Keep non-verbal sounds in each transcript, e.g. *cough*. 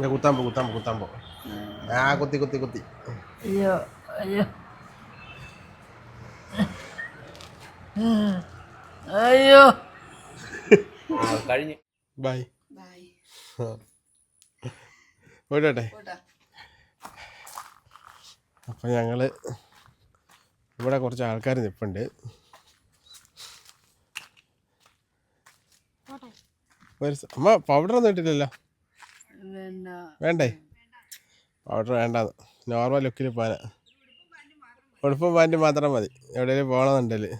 ഞാൻ കുത്താൻ പോ കുത്താൻ പോ കുത്താൻ പോ. ആ കുത്തി കുത്തി കുത്തി. അയ്യോ അയ്യോ. അയ്യോ. കഴിഞ്ഞ്. ബൈ. പോയിട്ടെ അപ്പം ഞങ്ങൾ ഇവിടെ കുറച്ച് ആൾക്കാർ നിൽപ്പുണ്ട് ഒരു സ- അമ്മ പൗഡർ ഒന്നും ഇട്ടില്ലല്ലോ വേണ്ടേ. പൗഡർ വേണ്ട നോർമൽ ലുക്കിൽ പോകാനാ ഉടുപ്പും പാന്റും മാത്രം മതി. എവിടെയെങ്കിലും പോകണമെന്നുണ്ടല്ലേ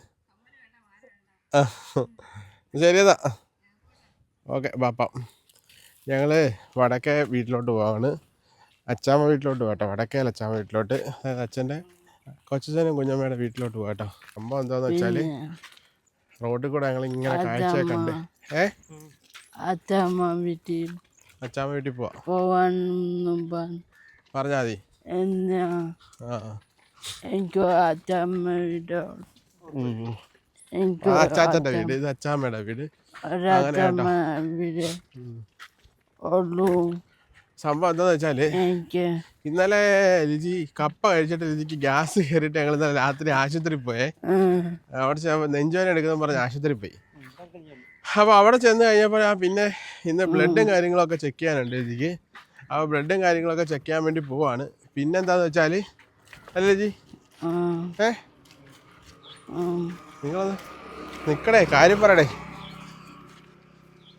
ആ ശരിയതാ ഓക്കെ പാപ്പം ഞങ്ങൾ വടക്കേ വീട്ടിലോട്ട് പോവാണ്. അച്ചാമ്മ വീട്ടിലോട്ട് പോകട്ടോ വടക്കേ അച്ചാമ്മ വീട്ടിലോട്ട്. അതായത് അച്ഛന്റെ കൊച്ചനും കുഞ്ഞമ്മയുടെ വീട്ടിലോട്ട് പോകട്ടോ സംഭവം എന്താണെന്ന് വെച്ചാൽ റോഡിൽ കൂടെ ഞങ്ങൾ ഇങ്ങനെ കാഴ്ചയൊക്കെ ഉണ്ട് ഏ? അച്ഛമ്മ വീട്ടിൽ. അച്ചാമ്മ വീട്ടിൽ പോവാം? പോവാനൊന്നും പറഞ്ഞു മതി. എന്നാ. എനിക്ക് അച്ഛമ്മ വീട്. എനിക്ക് വീട്. ഇത് അച്ചാമ്മയുടെ വീട്. ഒരച്ഛമ്മ വീട് ഉള്ളൂ. സംഭവം എന്താന്ന് വെച്ചാൽ ഇന്നലെ രുചി കപ്പ കഴിച്ചിട്ട് രുചിക്ക് ഗ്യാസ് കയറിയിട്ട് ഞങ്ങൾ ഇന്നലെ രാത്രി ആശുപത്രി പോയേ. അവിടെ നെഞ്ചോന എടുക്കുന്ന പറഞ്ഞ് ആശുപത്രി പോയി. അപ്പോൾ അവിടെ ചെന്ന് കഴിഞ്ഞപ്പോൾ ആ പിന്നെ ഇന്ന് ബ്ലഡും കാര്യങ്ങളൊക്കെ ചെക്ക് ചെയ്യാനുണ്ട് ചേച്ചിക്ക് അപ്പോൾ ബ്ലഡും കാര്യങ്ങളൊക്കെ ചെക്ക് ചെയ്യാൻ വേണ്ടി പോവാണ്. പിന്നെ എന്താന്ന് വെച്ചാൽ അല്ലേ ചേച്ചി ഏ? നിങ്ങളത് നിക്കടേ നിൽക്കടേ കാര്യം പറയടേ.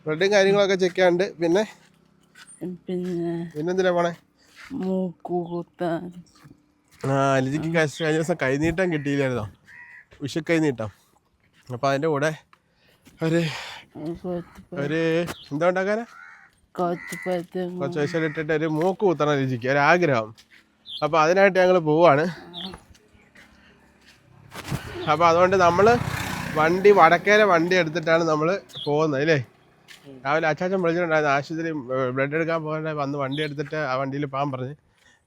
ബ്ലഡും കാര്യങ്ങളൊക്കെ ചെക്ക് ചെയ്യാണ്ട് പിന്നെ? പിന്നെ പിന്നെന്തിനാ പോണേ? ആ ലിജിക്ക് കഴിച്ച കഴിഞ്ഞ ദിവസം കൈനീട്ടം കിട്ടിയില്ലായിരുന്നോ? വിഷു കൈനീട്ടം അപ്പോൾ അതിന്റെ കൂടെ ഒരു ഒരു എന്താ ഉണ്ടാക്കാനാ കുറച്ച് ഒരു മൂക്ക് കുത്തണം രുചിക്ക് ഒരു ആഗ്രഹം. അപ്പോൾ അതിനായിട്ട് ഞങ്ങൾ പോവാണ്. അപ്പോൾ അതുകൊണ്ട് നമ്മൾ വണ്ടി വടക്കേരെ വണ്ടി എടുത്തിട്ടാണ് നമ്മൾ പോകുന്നത് അല്ലേ? രാവിലെ അച്ചാച്ചൻ വിളിച്ചിട്ടുണ്ടായിരുന്നു ആശുപത്രി ബ്ലഡ് എടുക്കാൻ പോകേണ്ട വന്ന് വണ്ടി എടുത്തിട്ട് ആ വണ്ടിയിൽ പോകാൻ പറഞ്ഞ്.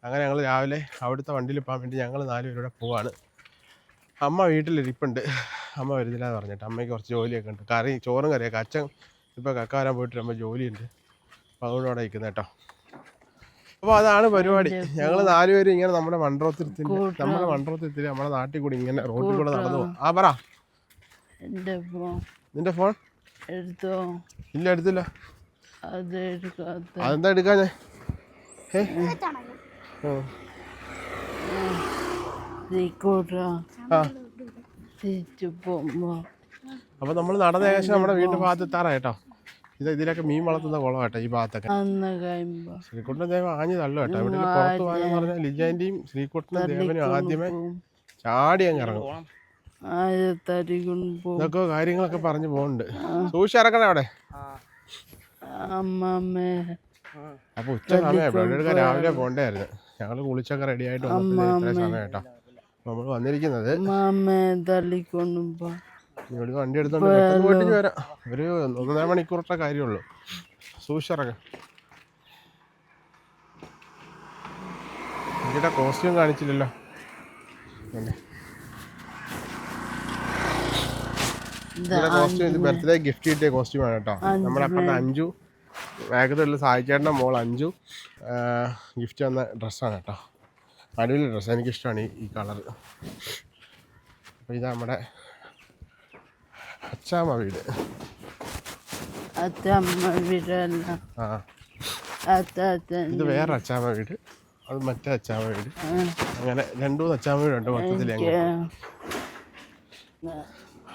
അങ്ങനെ ഞങ്ങൾ രാവിലെ അവിടുത്തെ വണ്ടിയിൽ പോകാൻ വേണ്ടി ഞങ്ങൾ നാലുപേരൂടെ പോവാണ്. അമ്മ വീട്ടിലിരിപ്പുണ്ട്. അമ്മ വരുന്നില്ല എന്ന് പറഞ്ഞിട്ട് അമ്മയ്ക്ക് കുറച്ച് ജോലിയൊക്കെ ഉണ്ട്. കറി ചോറും കറിയൊക്കെ. അച്ഛൻ ഇപ്പോൾ കക്ക വരാൻ പോയിട്ട് അമ്മ ജോലിയുണ്ട്. അപ്പോൾ അതുകൊണ്ട് അവിടെ നിൽക്കുന്നത് കേട്ടോ. അപ്പോൾ അതാണ് പരിപാടി. ഞങ്ങൾ നാലുപേരും ഇങ്ങനെ നമ്മുടെ മണ്ഡലത്തിൽ നമ്മുടെ മണ്ഡലത്തിൽ നമ്മുടെ നാട്ടിൽ കൂടി ഇങ്ങനെ റോഡിൽ കൂടെ നടന്നു പോകും ആ പറ. ഫോൺ നിന്റെ ഫോൺ? എടുത്തോ? ഇല്ല എടുത്തില്ല. അതെന്താ എടുക്കാൻ? അതെന്താ എടുക്കാഞ്ഞേ ഏ ആ. തിരിച്ചു പോകുമ്പോ അപ്പോൾ നമ്മൾ നടന്ന ഏകദേശം നമ്മുടെ വീടിന്റെ ഭാഗത്ത് എത്താറാ കേട്ടോ. ഇത് ഇതിലൊക്കെ മീൻ വളർത്തുന്ന കുളം കേട്ടോ ഈ ഭാഗത്തൊക്കെ. അന്ന് കഴിയുമ്പോ. ശ്രീകുട്ടൻ ദേവൻ ആഞ്ഞു തള്ളു കേട്ടോ. ഇവിടെ പുറത്ത് പോകാനെന്ന് പറഞ്ഞാൽ ലിജാന്റെയും ശ്രീകുട്ടനും ദേവനും ആദ്യമേ ചാടി അങ്ങ് ഇറങ്ങും. ഇതൊക്കെ കാര്യങ്ങളൊക്കെ പറഞ്ഞു പോകുന്നുണ്ട് സൂക്ഷിച്ചിറക്കണേ അവിടെ. അമ്മമ്മേ. അപ്പോൾ ഉച്ച സമയം. രാവിലെ പോകണ്ടായിരുന്നു. ഞങ്ങൾ കുളിച്ചൊക്കെ റെഡി ആയിട്ട് സമയം കേട്ടോ. നമ്മൾ വന്നിരിക്കുന്നത്. തള്ളിക്കൊണ്ടു ഇവിടെ വണ്ടി എടുത്തോണ്ട് പെട്ടെന്ന് പോയിട്ട് വരാം. ഒരു ഒന്നര മണിക്കൂറത്തെ കാര്യമുള്ളൂ. സൂക്ഷിച്ചിറങ്ങ. ഇവിടെ കോസ്റ്റ്യൂം കാണിച്ചില്ലല്ലോ. കോസ്റ്റ്യൂം ഇത് ബർത്ത്ഡേ ഗിഫ്റ്റ് കിട്ടിയ കോസ്റ്റ്യൂമാണ് കേട്ടോ. നമ്മുടെ അപ്പുറത്തെ അഞ്ചു വേഗത്തിലുള്ള സായിച്ചേട്ടന്റെ മോൾ അഞ്ചു ഗിഫ്റ്റ് വന്ന ഡ്രസ്സാണ് കേട്ടോ. അടിപൊളി ഡ്രസ്സ് എനിക്കിഷ്ടമാണ് ഈ കളർ. അപ്പോൾ ഇത് നമ്മുടെ അച്ചാമ്മ വീട്. ആ. ഇത് വേറെ അച്ചാമ്മ വീട്. അത് മറ്റേ അച്ചാമ്മ വീട്. അങ്ങനെ രണ്ടു മൂന്ന് അച്ചാമ്മ വീടുണ്ട് മൊത്തത്തിൽ അപ്പൊ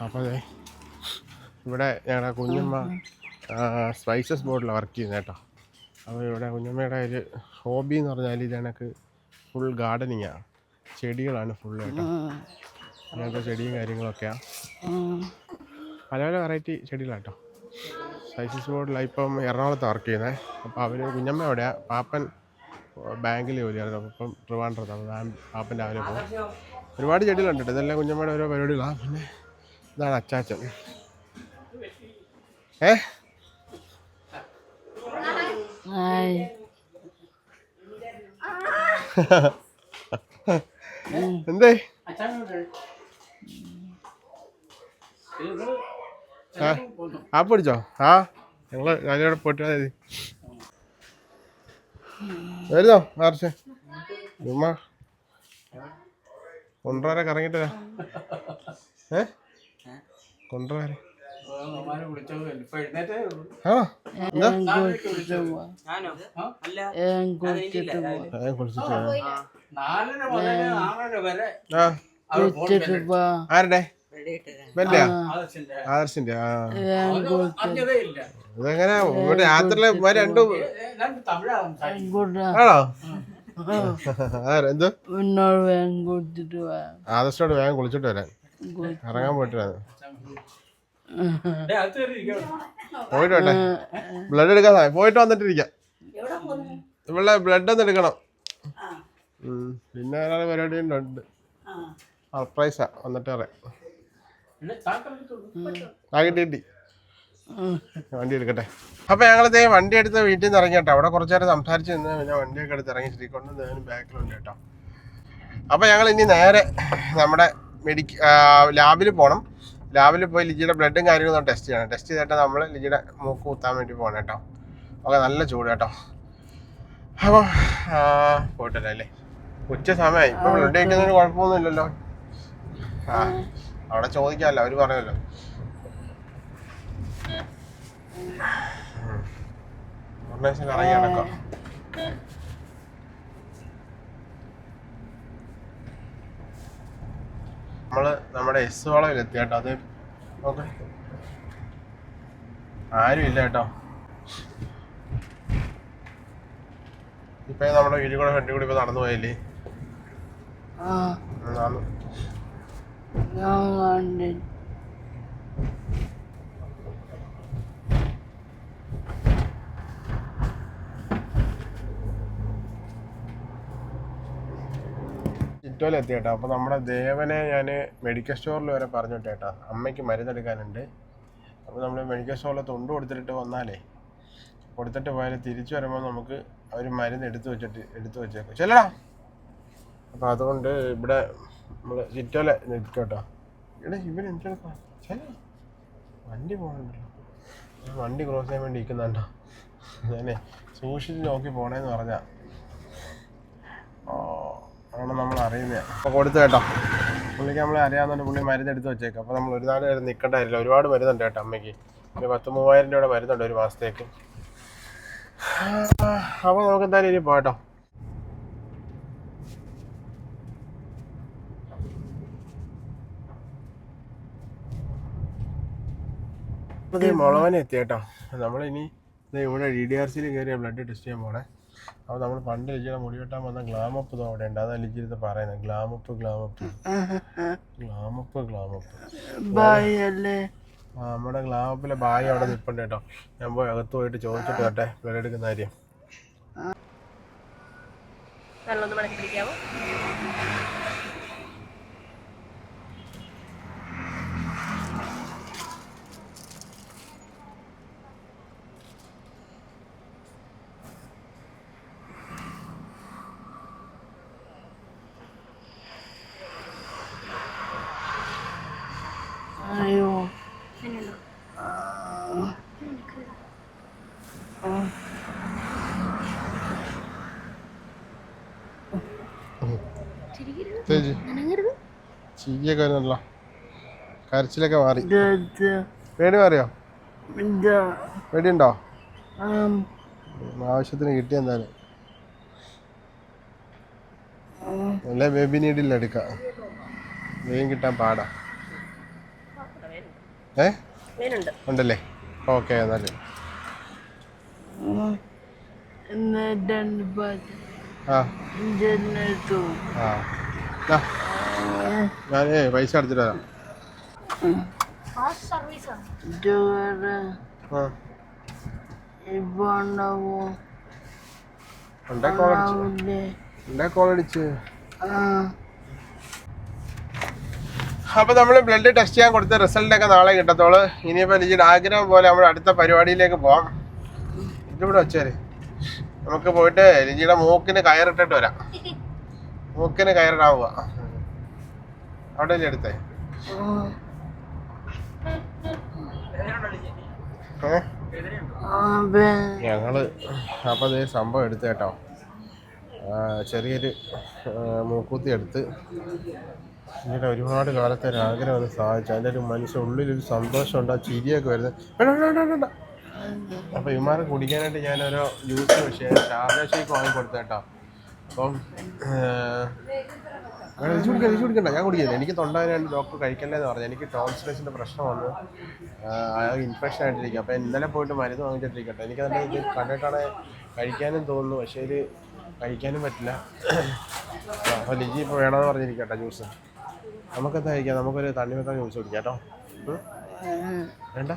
അപ്പോൾ അതെ ഇവിടെ ഞങ്ങളുടെ കുഞ്ഞമ്മ സ്പൈസസ് ബോർഡിൽ വർക്ക് ചെയ്യുന്നേട്ടോ അപ്പോൾ ഇവിടെ കുഞ്ഞമ്മയുടെ ഒരു ഹോബി എന്ന് പറഞ്ഞാൽ ഇത് കണക്ക് ഫുൾ ഗാർഡനിങ് ആണ് ചെടികളാണ് ഫുൾ കേട്ടോ അങ്ങനത്തെ ചെടിയും കാര്യങ്ങളൊക്കെയാണ് പല പല വെറൈറ്റി ചെടികളാട്ടോ. സ്പൈസസ് ബോർഡിലാണ് ഇപ്പം എറണാകുളത്ത് വർക്ക് ചെയ്യുന്നത് അപ്പോൾ അവർ കുഞ്ഞമ്മ എവിടെയാണ് പാപ്പൻ ബാങ്കിൽ ജോലിയായിരുന്നു. അപ്പം ഇപ്പം ട്രിവാൻഡ്രത്ത്. അപ്പോൾ പാപ്പൻ- രാവിലെ പോകും ഒരുപാട് ചെടികളുണ്ട് കേട്ടോ ഇതെല്ലാം കുഞ്ഞമ്മയുടെ ഓരോ പരിപാടികളാണ് പിന്നെ ഇതാണ് അച്ചാച്ചൻ. ഏ? *laughs* എന്തേ? ആ പിടിച്ചോ ആ ഞങ്ങൾ ഞാനിവിടെ പോയിട്ട് മതി വരുന്നോ മാർച്ച്? ചുമ്മാ. കൊണ്ടുവരാൻ കറങ്ങിട്ട് വരാം. ഏ? കൊണ്ടുവരെ ആരുടെ? ആദർശിന്റെ. ഇതെങ്ങനെ? ഇവിടെ രാത്രിയിലെ രണ്ടും ആണോ? എന്ത്? എന്നോട് വേഗം കുളിച്ചിട്ട് വരാൻ. ഇറങ്ങാൻ പോയിട്ട് വരാൻ. ഡേ, അകത്ത് കയറി ഇരിക്കാം. പോയിട്ട് വേണ്ടേ ബ്ലഡ് എടുക്കാൻ സമയം. പോയിട്ട് വന്നിട്ടിരിക്കാം. ഇവിടെ ബ്ലഡ് ഒന്ന് എടുക്കണം. പിന്നെ ഒരാൾ പരിപാടി ഉണ്ട്. സർപ്രൈസാ വന്നിട്ട് പറയാം. കിട്ടി വണ്ടി എടുക്കട്ടെ. അപ്പൊ ഞങ്ങളിതേ വണ്ടി എടുത്ത് വീട്ടിൽ നിന്ന് ഇറങ്ങി കേട്ടോ അവിടെ കുറച്ചു നേരം സംസാരിച്ച് നിന്ന് പിന്നെ വണ്ടിയൊക്കെ എടുത്ത് ഇറങ്ങി ശ്രീകൊണ്ട് ഞാനും ബാക്കിലുണ്ട് കേട്ടോ. അപ്പൊ ഞങ്ങൾ ഇനി നേരെ നമ്മുടെ മെഡിക്ക ലാബിൽ പോകണം ലാബിൽ പോയി ലിജിയുടെ ബ്ലഡും കാര്യങ്ങളും ടെസ്റ്റ് ചെയ്യണം ടെസ്റ്റ് ചെയ്തിട്ട് നമ്മൾ ലിജിയുടെ മൂക്ക് കുത്താൻ വേണ്ടി പോകണം കേട്ടോ ഓക്കെ നല്ല ചൂട് കേട്ടോ അപ്പോൾ പോയിട്ടല്ലേ അല്ലേ ഉച്ച സമയമായി ഇപ്പം ബ്ലഡ് കഴിക്കുന്നതിന് കുഴപ്പമൊന്നുമില്ലല്ലോ ആ അവിടെ ചോദിക്കാമല്ലോ അവർ പറഞ്ഞല്ലോ ഉടനെ ഇറങ്ങി നടക്കാം നമ്മൾ നമ്മുടെ എസ് വളവിൽ എത്തി കേട്ടോ അത് ഓക്കെ ആരും ഇല്ല കേട്ടോ. ഇപ്പൊ നമ്മുടെ വീട്ടിൽ കൂടെ ഫ്രണ്ടിൽ കൂടി ഇപ്പൊ നടന്നു പോയല്ലേ? ആ ഉം, നടന്നു. ഞാൻ കണ്ടി ചിറ്റോല എത്തി കേട്ടോ അപ്പോൾ നമ്മുടെ ദേവനെ ഞാൻ മെഡിക്കൽ സ്റ്റോറിൽ വരെ പറഞ്ഞു കേട്ടോ അമ്മയ്ക്ക് മരുന്നെടുക്കാനുണ്ട്. അപ്പോൾ നമ്മൾ മെഡിക്കൽ സ്റ്റോറിൽ തൊണ്ട് കൊടുത്തിട്ട് വന്നാലേ കൊടുത്തിട്ട് പോയാൽ തിരിച്ചു വരുമ്പോൾ നമുക്ക് അവർ മരുന്ന് എടുത്തു വെച്ചിട്ട് എടുത്തു വെച്ചേക്കും. ചെല്ലടാ. അപ്പോൾ അതുകൊണ്ട് ഇവിടെ നമ്മൾ ചുറ്റോല നിൽക്കട്ടോ. കേട്ടോ ഇവിടെ ഇവൻ എന്തെടുക്കാ വണ്ടി പോകണ്ടല്ലോ വണ്ടി ക്രോസ് ചെയ്യാൻ വേണ്ടി ഇരിക്കുന്നുണ്ടോ? ഞാനേ സൂക്ഷിച്ച് നോക്കി പോണേന്ന് പറഞ്ഞാ. ഓ. ആണ് നമ്മൾ അറിയുന്നത് അപ്പോൾ കൊടുത്തു കേട്ടോ. പുള്ളിക്ക് നമ്മളെ അറിയാവുന്നതുകൊണ്ട് പുള്ളി മരുന്ന് എടുത്ത് വെച്ചേക്കാം. അപ്പോൾ നമ്മൾ ഒരു നാല് നേരം നിൽക്കേണ്ട കാര്യമില്ല. ഒരുപാട് മരുന്നുണ്ട് കേട്ടോ അമ്മയ്ക്ക്. ഒരു പത്ത് മൂവായിരം രൂപയുടെ മരുന്നുണ്ട് ഒരു മാസത്തേക്ക്. അപ്പോൾ നമുക്ക് എന്തായാലും ഇനി അപ്പോൾ മുളവനെ എത്തി കേട്ടോ നമ്മളിനി ഇവിടെ ഡി ഡി ആർ സിയിൽ കയറിയ ബ്ലഡ് ടെസ്റ്റ് ചെയ്യാൻ പോണേ. അപ്പോൾ നമ്മൾ പണ്ട് ലിജിയുടെ മുടി വെട്ടാൻ വന്ന ഗ്ലാമപ്പ് ഇതോ അവിടെ ഉണ്ട്. അതാ ലിജിരുത്ത് പറയുന്നത്. ഗ്ലാമപ്പ് ഗ്ലാമപ്പ് ഗ്ലാമപ്പ് ഗ്ലാമപ്പ് ബായ് അല്ലേ? നമ്മുടെ ഗ്ലാമപ്പിലെ ബായി അവിടെ നിൽപ്പുണ്ട് കേട്ടോ. ഞാൻ പോയി അകത്ത് പോയിട്ട് ചോദിച്ചിട്ട് കേട്ടെ ബ്ലഡ് എടുക്കുന്ന കാര്യം. നല്ലൊന്ന് മടക്കി അയ്യോ ചേച്ചി ചീയൊക്കെ വരുന്നല്ലോ കരച്ചിലൊക്കെ മാറി. പേടി മാറിയോ? പേടിയുണ്ടോ? ആവശ്യത്തിന് കിട്ടി എന്തായാലും. നല്ല ബേബി നീഡിൽ എടുക്കാം. വേഗം കിട്ടാൻ പാടാ. ഏ? ഉണ്ടല്ലേ? ഓക്കെ എന്നാൽ. ആ. ആ. ഞാനേ പൈസ അടച്ചിട്ട് വരാം. അപ്പൊ നമ്മൾ ബ്ലഡ് ടെസ്റ്റ് ചെയ്യാൻ കൊടുത്ത റിസൾട്ട് ഒക്കെ നാളെ കിട്ടത്തോളൂ ഇനിയിപ്പോ ലിജിയുടെ ആഗ്രഹം പോലെ നമ്മുടെ അടുത്ത പരിപാടിയിലേക്ക് പോവാം. ഇതിവിടെ വെച്ചേര്. നമുക്ക് പോയിട്ട് ലിജിയുടെ മൂക്കിന് കയറിട്ടിട്ട് വരാം. മൂക്കിന് കയറിടാൻ പോവാ. അവിടെ എടുത്തേ ഞങ്ങൾ അപ്പോൾ അതേ സംഭവം എടുത്ത് കേട്ടോ. ചെറിയൊരു മൂക്കൂത്തി എടുത്ത് ഇങ്ങനെ ഒരുപാട് കാലത്തെ ഒരു ആഗ്രഹം ഒരു സാധിച്ചു അതിന്റെ ഒരു മനുഷ്യ ഉള്ളിലൊരു സന്തോഷമുണ്ട്. ആ ചിരിയൊക്കെ വരുന്നത്. അപ്പോൾ ഇമാരെ കുടിക്കാനായിട്ട് ഞാനൊരു ജ്യൂസ് പക്ഷേ ഷാർജ ഷേക്ക് വാങ്ങി കൊടുത്തേട്ടോ അപ്പം രുചി കുടിക്കണ്ട രുചി കുടിക്കണ്ട. ഞാൻ കുടിക്കുന്നത് എനിക്ക് തൊണ്ടവേദനയാണ് ഡോക്ടർ കഴിക്കണ്ടെന്ന് പറഞ്ഞു. എനിക്ക് ടോൺസിലേഷന്റെ പ്രശ്നമാണ്. ഇൻഫെക്ഷൻ ആയിട്ടിരിക്കും. അപ്പോൾ ഇന്നലെ പോയിട്ട് മരുന്ന് വാങ്ങിച്ചിട്ടിരിക്കട്ടെ. എനിക്ക് തന്നെ ഇത് കണ്ടിട്ടാണ് കഴിക്കാനും തോന്നുന്നു. പക്ഷേ ഇത് കഴിക്കാനും പറ്റില്ല. അപ്പോൾ ലിജി ഇപ്പോൾ വേണമെന്ന് പറഞ്ഞിരിക്കട്ടെ ജ്യൂസ്. നമുക്കെന്താ കഴിക്കാം? നമുക്കൊരു തണ്ണിമത്തം ജ്യൂസ് കുടിക്കാം കേട്ടോ? വേണ്ട.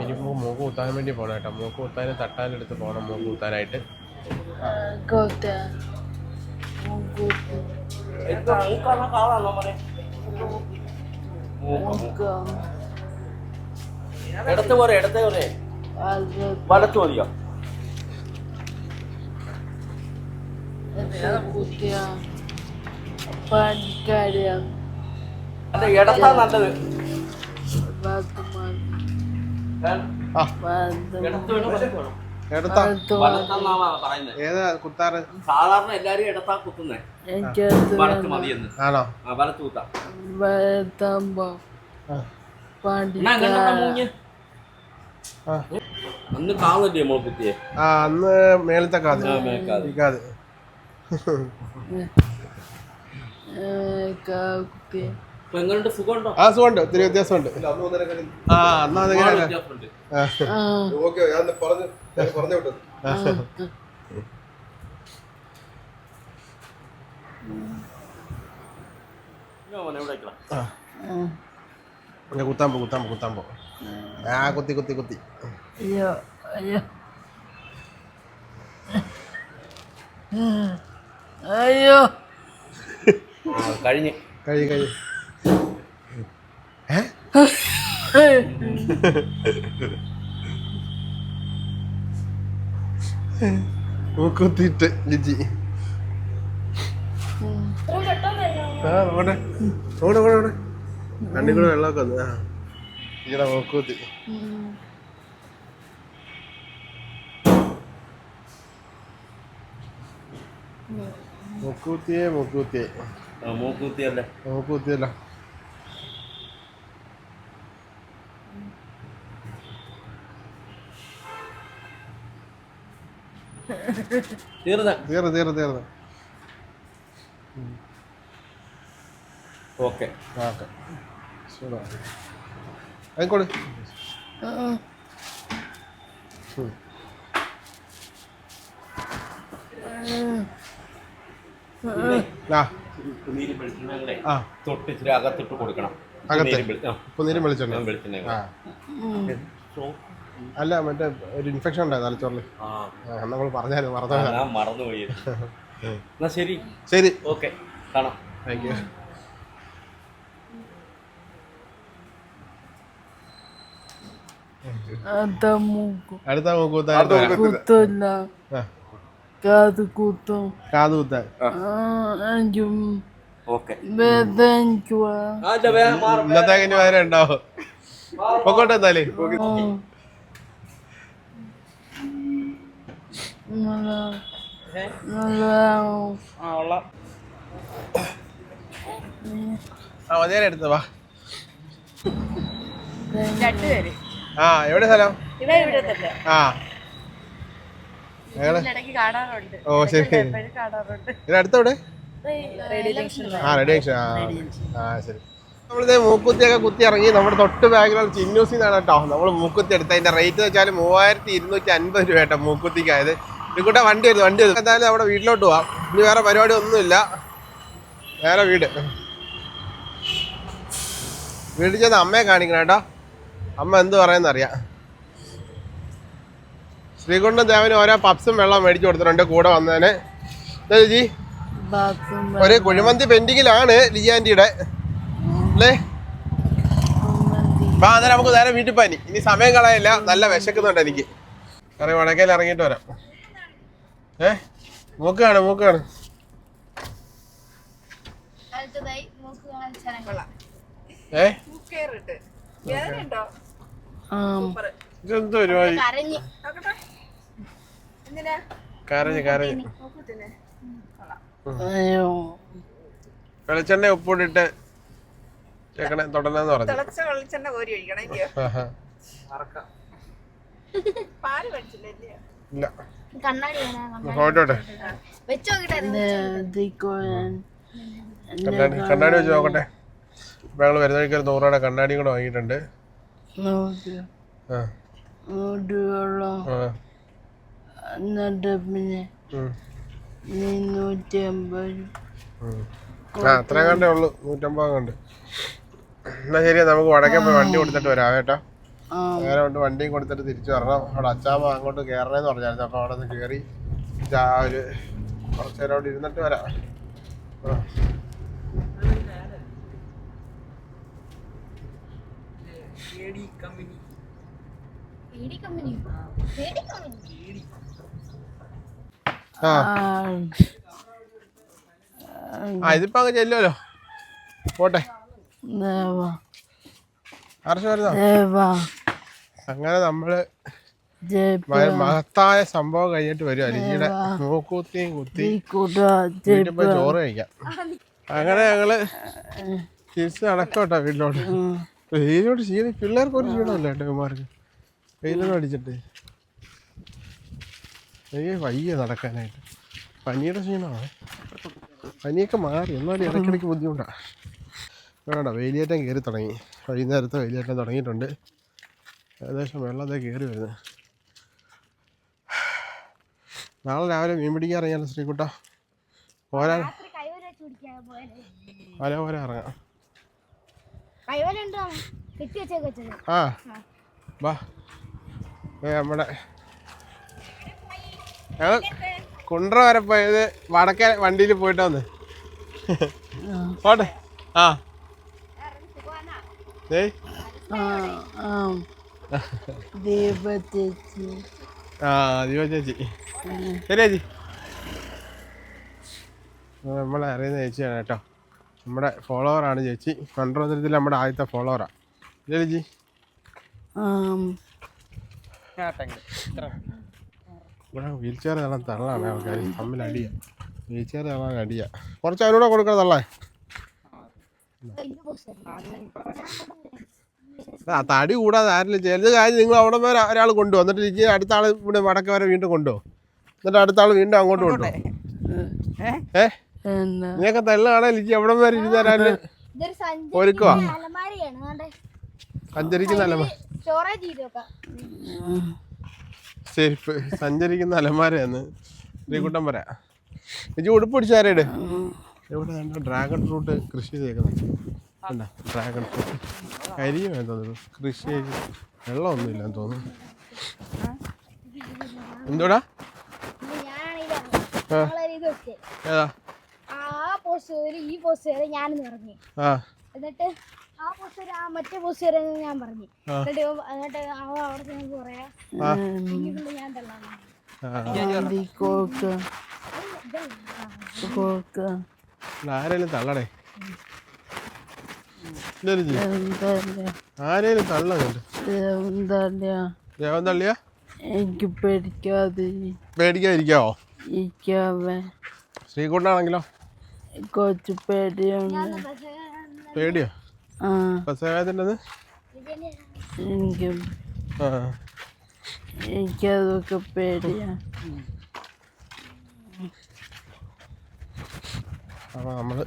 ഇനിയിപ്പോൾ മൂക്ക് കുത്താൻ വേണ്ടി പോകണം കേട്ടോ. മൂക്ക് കുത്താൻ തട്ടാനെടുത്ത് പോകണം മൂക്ക് കുത്താനായിട്ട്. എന്താ മൂക്കാണോ കാളാണോ മോനെ ഇടത്ത് പോരെ ഇടത്തെ പോരെ വലത്ത് മതിയോ അല്ല ഇടത്താ നല്ലത് ഇടത്ത് വേണോ എടുത്താ? ഏതാ കുത്താറ്? സാധാരണ എല്ലാരും ഇടത്താ കുത്തുന്നേ. എനിക്കത് വലത്ത് മതിയെന്ന്. ആണോ? ആ വലത്ത് കുത്താം. അന്ന് കുത്തിയെ? ആ അന്ന് മേളത്തെ കാത് കാത് എങ്ങനെയുണ്ട് സുഖമുണ്ടോ? ആ സുഖമുണ്ട്. ഒത്തിരി വ്യത്യാസമുണ്ട്. ആ എന്നാ പറഞ്ഞു വിട്ടത്. ഇങ്ങനെ കുത്താൻ പോ കുത്താൻ പോ കുത്താൻ പോ. ആ കുത്തി കുത്തി കുത്തി. അയ്യോ അയ്യോ. അയ്യോ. ആ, കഴിഞ്ഞ് കഴി കഴി ഏ മൂക്കുത്തിട്ട് ലിജി. ആ നോട്ടെ നോട്ടെ നോട്ടെ നോട്ടെ കണ്ണി കൂടെ വെള്ളമൊക്കെ വന്നു ആ. ഇവിടെ മൂക്കുത്തി മൂക്കുത്തിയെ മൂക്കുത്തിയെ ആ, മൂക്ക് കുത്തിയല്ലേ മൂക്കുത്തിയല്ലോ തീർന്ന. തീർന്ന് തീർന്ന് തീർന്ന്. ഓക്കെ. ഓക്കെ. ആയിക്കോട്ടെ ആ നീര് വെളിച്ചെണ്ണ ആ തൊട്ട് ഇച്ചിരി അകത്തിട്ട് കൊടുക്കണം. അകത്ത്? വെളിച്ചെണ്ണ. വെളിച്ചെണ്ണ. അല്ല മറ്റേ ഒരു ഇൻഫെക്ഷൻ ഉണ്ടായി തലച്ചോറിൽ നമ്മൾ പറഞ്ഞായിരുന്നു മറന്നു? മറന്നുപോയി. എന്നാ ശരി. ശരി. ഓക്കെ കാണാം. താങ്ക് യു അടുത്ത കുത്തല്ല. കാത് കുത്തും. കാത് കുത്താൻ. ഇന്നത്തെ വേറെ ഉണ്ടാവോ. പൊക്കോട്ടെ എന്തായാലേ നല്ല നല്ല ആ മതിയാരെ എടുത്ത വാ. ആ എവിടെ സ്ഥലം? ആ. ഓ ശരി. ഇത് അടുത്തവിടെ? ആ റെഡി ആ ആ ശരി. നമ്മളിത് മൂക്കുത്തിയൊക്കെ കുത്തി ഇറങ്ങി നമ്മുടെ തൊട്ട് ബാഗിലുള്ള ചിന്നൂസിൽ നിന്നാണ് കേട്ടോ. നമ്മൾ മൂക്കുത്തി എടുത്തത്. അതിന്റെ റേറ്റ് വെച്ചാൽ മൂവായിരത്തി ഇരുന്നൂറ്റി അൻപത് രൂപ കേട്ടോ മൂക്കുത്തിക്കായത് ഇതുകൂടെ വണ്ടി വരുന്നു വണ്ടി വരുന്നു എന്തായാലും നമ്മുടെ വീട്ടിലോട്ട് പോവാം. ഇനി വേറെ പരിപാടി ഒന്നുമില്ല. വേറെ വീട്. വീട്ടിൽ ചെന്ന് അമ്മയെ കാണിക്കണം കേട്ടോ. അമ്മ എന്ത് പറയുന്ന അറിയാം ശ്രീകുണ്ടൻ ദേവന് ഓരോ പപ്സും വെള്ളം മേടിച്ചു കൊടുത്തിട്ടുണ്ട് കൂടെ വന്നതിന്. ചേച്ചി ഒരു കുഴിമന്തി പെൻഡിങ്ങിലാണ് ലിയാന്റിയുടെ അല്ലേ? വാ അന്നേരം നമുക്ക് നേരെ വീട്ടിൽ പനി ഇനി. സമയം കളയില്ല. നല്ല വിശക്കുന്നുണ്ട് എനിക്ക്. കറി വടക്കയിൽ ഇറങ്ങിയിട്ട് വരാം. ഏ? മൂക്കാണ് മൂക്കാണ്. ഏ? ആം. ഇതെന്ത് പരിപാടി കരഞ്ഞ്. കരഞ്ഞ് അയ്യോ. വെളിച്ചെണ്ണ ഉപ്പിട്ടിട്ട് ചേക്കണ തൊടണെന്ന് പറഞ്ഞു. തിളച്ച വെളിച്ചെണ്ണ കോരി ഒഴിക്കണം. പാൽ മേടിച്ചില്ലേ ഇല്ല. കണ്ണാടി കണ്ണാടി കണ്ണാടി വെച്ച് നോക്കട്ടെ. ഇപ്പൊ ഞങ്ങൾ വരുന്ന വഴിക്ക് ഒരു നൂറ് രൂപയുടെ കണ്ണാടിയും കൂടെ വാങ്ങിയിട്ടുണ്ട്. അത്രേ എന്നിട്ട് പിന്നെ. അമ്പത് ആ കണ്ടേ ഉള്ളു. നൂറ്റമ്പത് കണ്ട് എന്നാ ശരി നമുക്ക് വടക്കേ പോയി വണ്ടി കൊടുത്തിട്ട് വരാം. കേട്ടോ. നേരെ കൊണ്ട് വണ്ടിയും കൊടുത്തിട്ട് തിരിച്ചു വരണം. അവിടെ അച്ചാമ്മ അങ്ങോട്ട് കയറണേന്ന് പറഞ്ഞായിരുന്നു. അപ്പൊ അവിടെ നിന്ന് കയറി ഒരു കുറച്ച് നേരം അവിടെ ഇരുന്നിട്ട് വരാം. ആ. ഇതിപ്പോ അങ്ങ് ചെല്ലുമല്ലോ പോട്ടെ. അർച്ച വരുന്നോ? അങ്ങനെ നമ്മൾ മഹത്തായ സംഭവം കഴിഞ്ഞിട്ട് വരും അലിജിയുടെ മൂക്കൂത്തിയും കുത്തി. വീട്ടിപ്പോ ചോറ് കഴിക്കാം. അങ്ങനെ ഞങ്ങൾ തിരിച്ച് നടക്കോട്ടോ കേട്ടോ വീട്ടിലോട്ട് വെയിലോട്ട് ക്ഷീണം പിള്ളേർക്ക് ഒരു ക്ഷീണമില്ല കേട്ടോ വെയിലോട് വെയിലൊന്നും അടിച്ചിട്ട്. എനിക്ക് വയ്യ നടക്കാനായിട്ട്. പനിയുടെ ക്ഷീണമാണ്. പനിയൊക്കെ മാറി. എന്നാലും ഇടയ്ക്കിടയ്ക്ക് ബുദ്ധിമുട്ടാണ് വേണ്ട വെയിലേറ്റം കയറി തുടങ്ങി. വൈകുന്നേരത്തെ വെയിലേറ്റം തുടങ്ങിയിട്ടുണ്ട്. ഏകദേശം വെള്ളത്തെ കയറി വരുന്നത് നാളെ രാവിലെ മീൻ പിടിക്കാൻ ഇറങ്ങിയാലോ ശ്രീകുട്ട? പോരാ. രാത്രി പോലെ പോരാ ഇറങ്ങാം ആ. വാ. നമ്മുടെ ഞങ്ങൾ കുണ്ട്ര വരെ പോയത് വടക്കേ വണ്ടിയിൽ പോയിട്ട് വന്ന്. പോട്ടെ. ആ. ഏയ് ആ ആ. ദീപ ചേച്ചി ആ ദിവ ചേച്ചി ശരി ചേച്ചി. ആ, നമ്മളെ അറിയുന്ന ചേച്ചിയാണ് കേട്ടോ. നമ്മുടെ ഫോളോവറാണ് ചേച്ചി. മണ്ഡലത്തിൽ നമ്മുടെ ആദ്യത്തെ ഫോളോവറാണ് ചേച്ചി? ആം. ഇവിടെ വീൽ ചെയർ തള്ളാൻ തള്ളാണ് ആൾക്കാർ തമ്മിൽ അടിയ. വീൽ ചെയർ തള്ളാൻ അടിയാ. കുറച്ച് അവരോടെ കൊടുക്കണം തള്ളേ ആ തടി കൂടാതെ ആരെങ്കിലും ചെയ്യരുത് കാര്യം നിങ്ങൾ അവിടെ വരെ ഒരാൾ കൊണ്ടുപോകും എന്നിട്ട് ഇജ്ജ് അടുത്ത ആൾ ഇവിടെ വടക്ക് വരെ വീണ്ടും കൊണ്ടുപോകും എന്നിട്ട് അടുത്ത ആൾ വീണ്ടും അങ്ങോട്ട് കൊണ്ടുപോകും ഏ? എന്നാ? നീയൊക്കെ തള്ളാണെ ലിജി എവിടെ വരെ ഇരുന്ന് തരാൻ ഒരുക്കുവാ. സഞ്ചരിക്കുന്ന അലമാര സഞ്ചരിക്കുന്ന അലമാരയാണ്. ശ്രീകുട്ടം പറയാ ലിജി ഉടുപ്പ് പിടിച്ചാരേട് ഇവിടെ ഡ്രാഗൺ ഫ്രൂട്ട് കൃഷി ചെയ്തേക്കുന്നത് കണ്ടോ ഡ്രാഗൺ ഫ്രൂട്ട് കരിയും തോന്നുന്നു കൃഷി വെള്ളമൊന്നുമില്ല തോന്നുന്നു. എന്തോടാ ഏതാ? ഈ പോസ്റ്റ് കയറി ഞാനെന്ന് പറഞ്ഞു ആ. എന്നിട്ട് ആ പോസ്റ്റ് ആ മറ്റേ പോസ്റ്റ് ഞാൻ പറഞ്ഞു. എന്നിട്ട് ഇവൻ- എന്നിട്ട് അവ അവിടെ ചെന്ന് പറയാ ഞാൻ തള്ളാണ് ആ. ദീ കോക്ക കോക്ക ആരേലും തള്ളടേ. ആരേലും തള്ളുന്നുണ്ട് എനിക്ക് പേടിക്കാതെ. പേടിക്കാതിരിക്കാവോ? ഇരിക്കാവേ. ശ്രീകുട്ടനാണെങ്കിലോ? കുറച്ച് പേടിയുണ്ട് പേടിയോ? ആ. എനിക്ക് ആ. എനിക്കതൊക്കെ പേടിയാ. അപ്പോൾ നമ്മൾ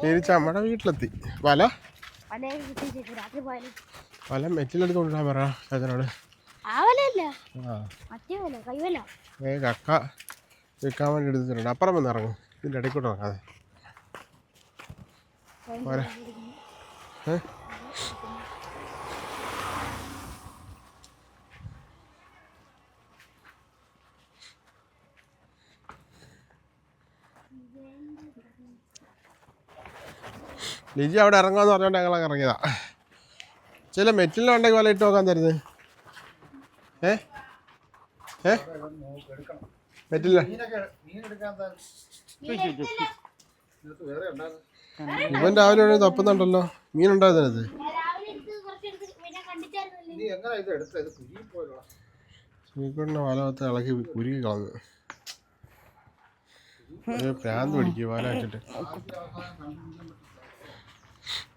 തിരിച്ച് നമ്മുടെ വീട്ടിലെത്തി. വല? വല മെറ്റിലെടുത്ത് കൊണ്ടുവരാൻ പറ ചേച്ചനോട് ഏ കക്ക വിൽക്കാൻ വേണ്ടി എടുത്തിട്ടുണ്ട് അപ്പുറം വന്ന് ഇറങ്ങും. ഇതിന്റെ ഇടയ്ക്കൂടെ ഇറങ്ങാതെ പോരെ ലിജി അവിടെ ഇറങ്ങാന്ന് പറഞ്ഞോണ്ട് ഞങ്ങളങ്ങ് ഇറങ്ങിയതാ. ചില മെറ്റിലുണ്ടെങ്കിൽ വല ഇട്ട് നോക്കാൻ തരുന്നത് ഏ? ഏ? മെറ്റില്ല ഇവൻ രാവിലെ ഇവിടെ തപ്പുന്നുണ്ടല്ലോ മീനുണ്ടോ ഇതിനകത്ത് ശ്രീകുണ്ണ വലവത്ത് ഇളക്കി കുരുക്കി കളഞ്ഞു. പ്രാന്ത് പിടിക്കും വല വെച്ചിട്ട്.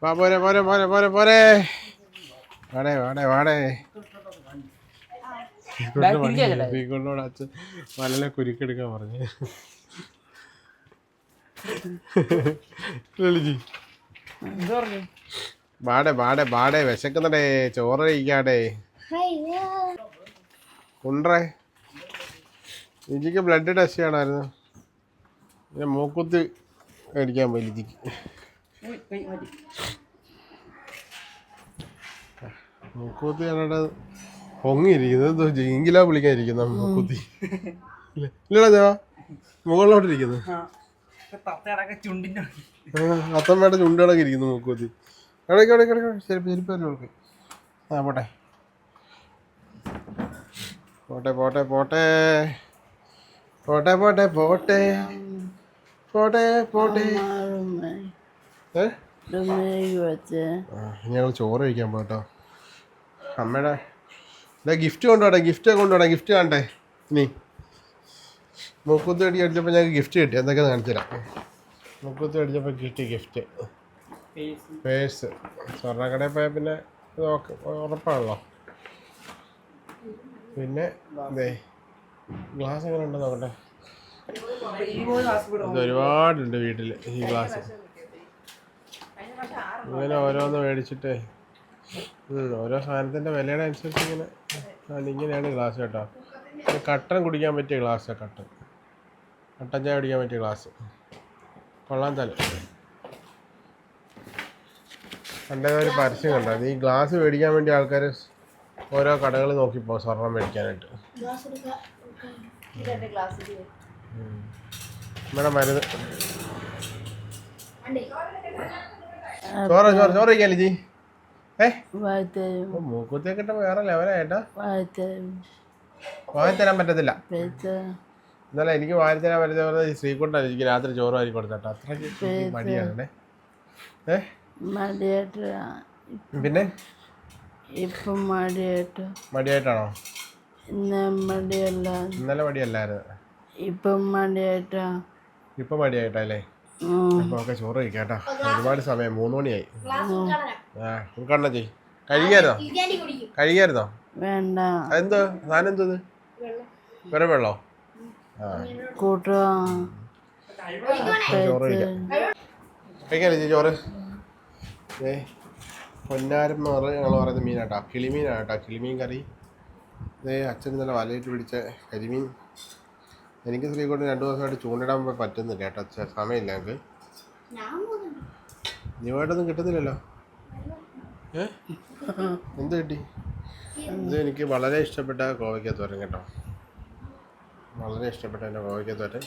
വാ പോരെ പോരെ പോരെ പോരെ പോരെ. വാടേ വാടേ വാടേ. അച്ഛൻ വലലെ കുരുക്കെടുക്കാൻ പറഞ്ഞു. ലളിജി. വാടേ വാടേ ബാടെ വിശക്കുന്നടേ ചോറ് കഴിക്കാടേ ഉണ്ടേ ലിജിക്ക് ബ്ലഡ് ടെസ്റ്റ് ചെയ്യണമായിരുന്നു. മൂക്കുത്തി മേടിക്കാൻ പോയി ലിജിക്ക്. മൂക്കുത്തി കണ്ടിട്ട് പൊങ്ങിയിരിക്കുന്നത്. എന്തോ ജിങ്കിലാ വിളിക്കാനിരിക്കുന്ന മൂക്കുത്തി ഇല്ല- ഇല്ലടാ ഞാൻ മുകളിലോട്ടിരിക്കുന്നു തത്തയുടെ ചുണ്ടിന്റെ അത്തമ്മയുടെ ചുണ്ടടക്കി ഇരിക്കുന്നു മൂക്കുത്തി ഇടയ്ക്ക് ഇടയ്ക്ക് ഇടയ്ക്ക് ചെരുപ്പ് ചെരുപ്പ് അവൾക്ക് ആ പോട്ടെ. പോട്ടെ പോട്ടെ പോട്ടെ. പോട്ടെ പോട്ടെ പോട്ടെ. പോട്ടെ പോട്ടെ മാറുമേ ഏ ഡൊമിനിക്ക് വെച്ച് ആ, ഇനി ഞങ്ങൾ ചോറ് കഴിക്കാൻ പോട്ടോ അമ്മയുടെ ഇതാ ഗിഫ്റ്റ് കൊണ്ടുപോട്ടെ ഗിഫ്റ്റ് കൊണ്ടുപോട്ടെ ഗിഫ്റ്റ് കാണട്ടെ. നീ മൂക്കുത്തി അടി അടിച്ചപ്പോൾ ഞങ്ങൾക്ക് ഗിഫ്റ്റ് കിട്ടി. എന്തൊക്കെ കാണിച്ചുതരാം തരാം. മൂക്കുത്തി അടിച്ചപ്പോൾ കിട്ടി ഗിഫ്റ്റ് പേഴ്സ്. സ്വർണക്കടയിൽ പോയാൽ പിന്നെ നോക്ക് ഉറപ്പാണല്ലോ. പിന്നെ അതെ ഗ്ലാസ് എങ്ങനെ ഉണ്ടോ നോക്കട്ടെ. ഇത് ഒരുപാടുണ്ട് വീട്ടിൽ ഈ ഗ്ലാസ് ഇങ്ങനെ ഓരോന്ന് മേടിച്ചിട്ട്. ഓരോ സാധനത്തിന്റെ വിലയുടെ അനുസരിച്ച് ഇങ്ങനെ ഇങ്ങനെയാണ് ഗ്ലാസ് കേട്ടോ. കട്ടൻ കുടിക്കാൻ പറ്റിയ ഗ്ലാസ് കട്ടൻ. കട്ടൻ ചായ കുടിക്കാൻ പറ്റിയ ഗ്ലാസ് കൊള്ളാൻ തല. പണ്ടേ ഒരു പരസ്യം കണ്ടോ? ഈ ഗ്ലാസ് മേടിക്കാൻ വേണ്ടി ആൾക്കാർ ഓരോ കടകൾ നോക്കിപ്പോ സ്വർണം മേടിക്കാനായിട്ട്. ഇവിടെ മരുന്ന്. ചോറ് ചോറ് ചോറ് കഴിക്കാല്ലേ ജി ഏ? മൂക്കുത്തിയെ കിട്ടുമ്പോൾ വേറെ ലെവലായിട്ടാ വായിത്തരും വാങ്ങി തരാൻ പറ്റത്തില്ല. എന്നാലും എനിക്ക് വാങ്ങി തരാൻ പറ്റുന്ന ശ്രീകുണ്ടാണ് എനിക്ക് രാത്രി ചോറ് വാരി കൊടുത്തട്ടോ അത്രയ്ക്ക് മടിയാണേ ഏ? പിന്നെ? ഇപ്പം മടിയായിട്ട്. മടിയായിട്ടാണോ? ഇന്നലെ മടിയല്ലായിരുന്നു. ഇപ്പം മടിയായിട്ടാ. ഇപ്പൊ മടിയായിട്ടല്ലേ ഉം. അപ്പൊ ഒക്കെ ചോറ് കഴിക്കാട്ടാ. ഒരുപാട് സമയം മൂന്ന് മണിയായി. ആ ഉൾക്കണ്ണ ചെയ് കഴിക്കായിരുന്നോ? കഴിക്കായിരുന്നോ? വേണ്ട. എന്തോ സാധനം എന്തോ വെറും വെള്ളോ? ആ. ചോറ് കഴിക്കാം. ചേച്ചി ചോറ്? ഏ പൊന്നാരം എന്ന് പറഞ്ഞ് ഞങ്ങൾ പറയുന്ന മീനാട്ടോ. കിളിമീനാട്ടോ കിളിമീൻ കറി. ഇതേ അച്ഛൻ നല്ല വലയിട്ട് പിടിച്ച കരിമീൻ. എനിക്ക് ശ്രീകോട്ട് രണ്ടു ദിവസമായിട്ട് ചൂണ്ടിടാൻ പറ്റുന്നില്ല കേട്ടോ. സമയമില്ല എനിക്ക് നീവായിട്ടൊന്നും കിട്ടുന്നില്ലല്ലോ? ഏ? എന്ത് കിട്ടി? ഇത് എനിക്ക് വളരെ ഇഷ്ടപ്പെട്ട കോവയ്ക്ക കോവയ്ക്കത്തോരൻ കേട്ടോ. വളരെ ഇഷ്ടപ്പെട്ട എന്റെ കോവയ്ക്കത്തോരൻ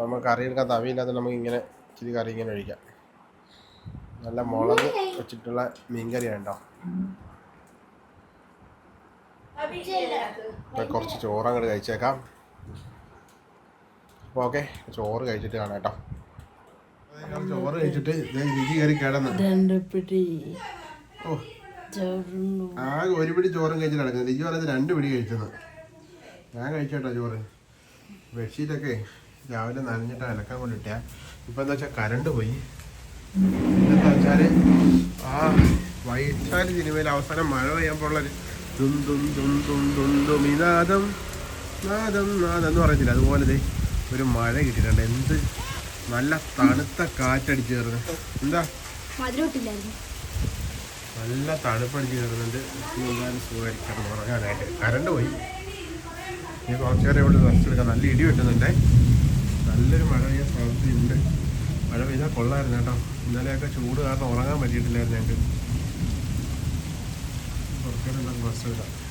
നമ്മൾ കറി എടുക്കാൻ തവിയില്ലാത്ത നമുക്ക് ഇങ്ങനെ ഇച്ചിരി കറി ഇങ്ങനെ ഒഴിക്കാം. നല്ല മുളക് വെച്ചിട്ടുള്ള മീൻകറിയാണ് കേട്ടോ. ഇപ്പം കുറച്ച് ചോറ് അങ്ങോട്ട് കഴിച്ചേക്കാം. അപ്പോൾ ഓക്കെ ചോറ് കഴിച്ചിട്ട് കാണാം കേട്ടോ. ചോറ് കഴിച്ചിട്ട് രുചി കയറി കിടന്ന്. രണ്ട് പിടി ഓ ആകെ ഒരു പിടി ചോറും കഴിച്ചിട്ട് നടക്കുന്നത്. രുചി പറയുന്നത് രണ്ട് പിടി കഴിച്ചത് ഞാൻ കഴിച്ചേട്ടോ ചോറ്. ബെഡ്ഷീറ്റൊക്കെ രാവിലെ നനഞ്ഞിട്ട് അലക്കാൻ കൊണ്ടിട്ടാ ഇപ്പം എന്താ വെച്ചാൽ കരണ്ട് പോയി. എന്താ വെച്ചാൽ ആ വൈശാലി സിനിമയിൽ അവസാനം മഴ പെയ്യുമ്പോഴുള്ളൊരു ദും ദും ദും ദും ദും ദുമിനാദം നാദം നാദം എന്ന് പറയത്തില്ല. അതുപോലെ ദേ ഒരു മഴ കിട്ടിയിട്ടുണ്ട്. എന്ത് നല്ല തണുത്ത കാറ്റടിച്ച് കയറുന്നു. എന്താ? നല്ല തണുപ്പടിച്ച് കയറുന്നുണ്ട്. സുഖമായിരിക്കണം ഉറങ്ങാനായിട്ട്. കരണ്ട് പോയി. ഇനി കുറച്ച് നേരം ഇവിടെ റെസ്റ്റ് എടുക്കാം. നല്ല ഇടി വെട്ടുന്നുണ്ട് നല്ലൊരു മഴ പെയ്യാൻ സാധ്യതയുണ്ട്. മഴ പെയ്താൽ കൊള്ളായിരുന്നു കേട്ടോ. ഇന്നലെയൊക്കെ ചൂട് കാരണം ഉറങ്ങാൻ പറ്റിയിട്ടില്ലായിരുന്നു ഞങ്ങൾക്ക്. 别的没什么事的